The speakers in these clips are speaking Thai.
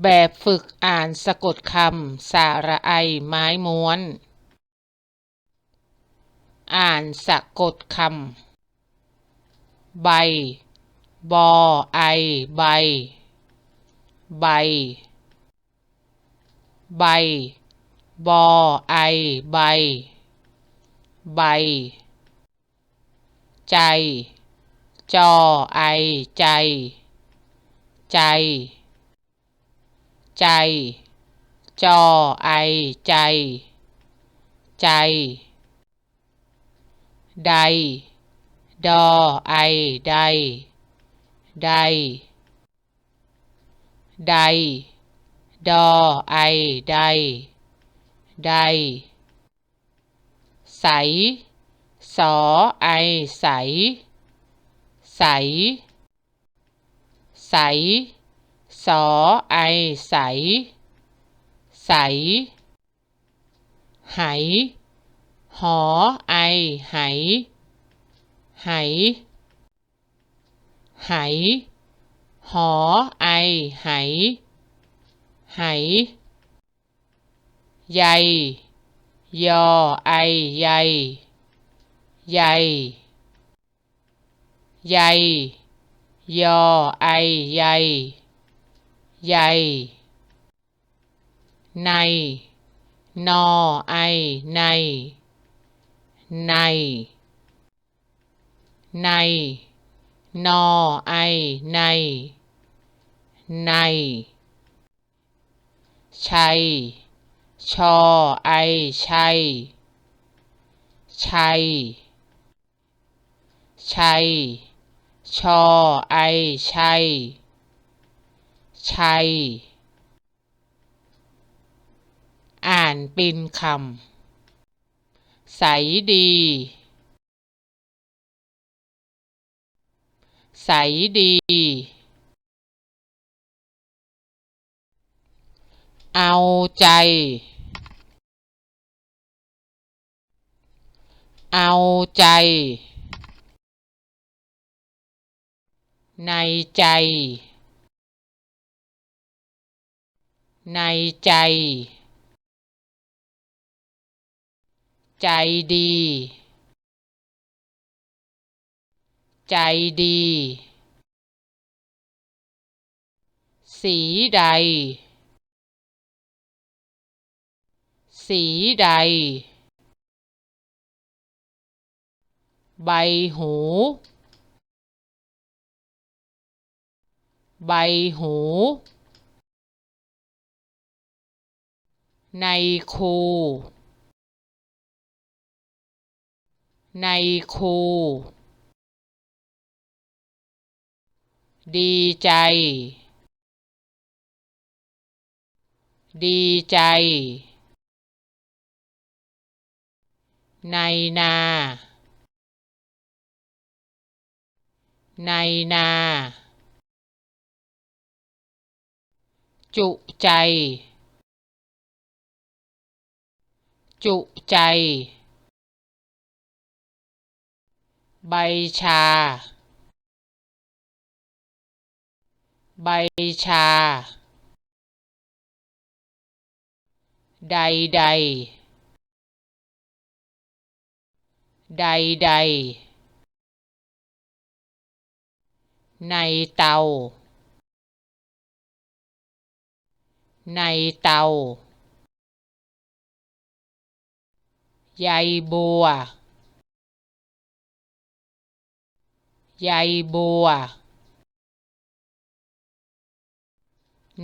แบบฝึกอ่านสะกดคำสระไอไม้ม้วน อ่านสะกดคำใบ บอไอ ใบ ใบ ใบ บอไอ ใบ ใบ ใจ จอไอ ใจ ใจ ใจ จอไอใจ ใจ ใด ดอไอใด ใด ใด ดอไอใด ใด ใส สอไอใส ใส ใส สอไอใส ใส ไห หอไอไห ไห ไห หอไอไห ไห ใย ยอไอใย ใย ใย ยอไอใย ใยใน นอไอ ใน ใน ใน นอไอ ใน ใน ชัย ชอไอ ชัย ชัย ชัย ชอไอ ชัย ชัย อ่านป็นคำ ใสดี ใสดี เอาใจ เอาใจในใจ ในใจ ใจดี ใจดี สีใด สีใด ใบหู ใบหู ในโค ในโค ดีใจ ดีใจ ในนา ในนา จุใจ จุใจ ใบชา ใบชา ใดใด ใดใด ในเตา ในเตา ใยบัว ใยบัว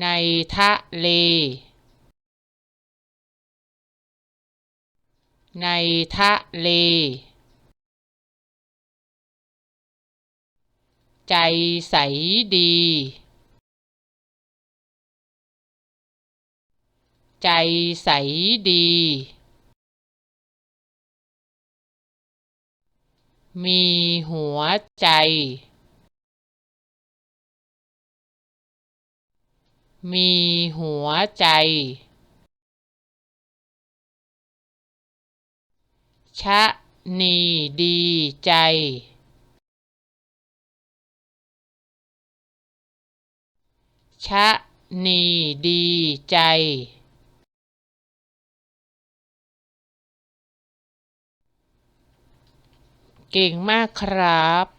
ในทะเล ในทะเล ใจใสดี ใจใสดี มีหัวใจ มีหัวใจ ชะนีดีใจ ชะนีดีใจ เก่งมากครับ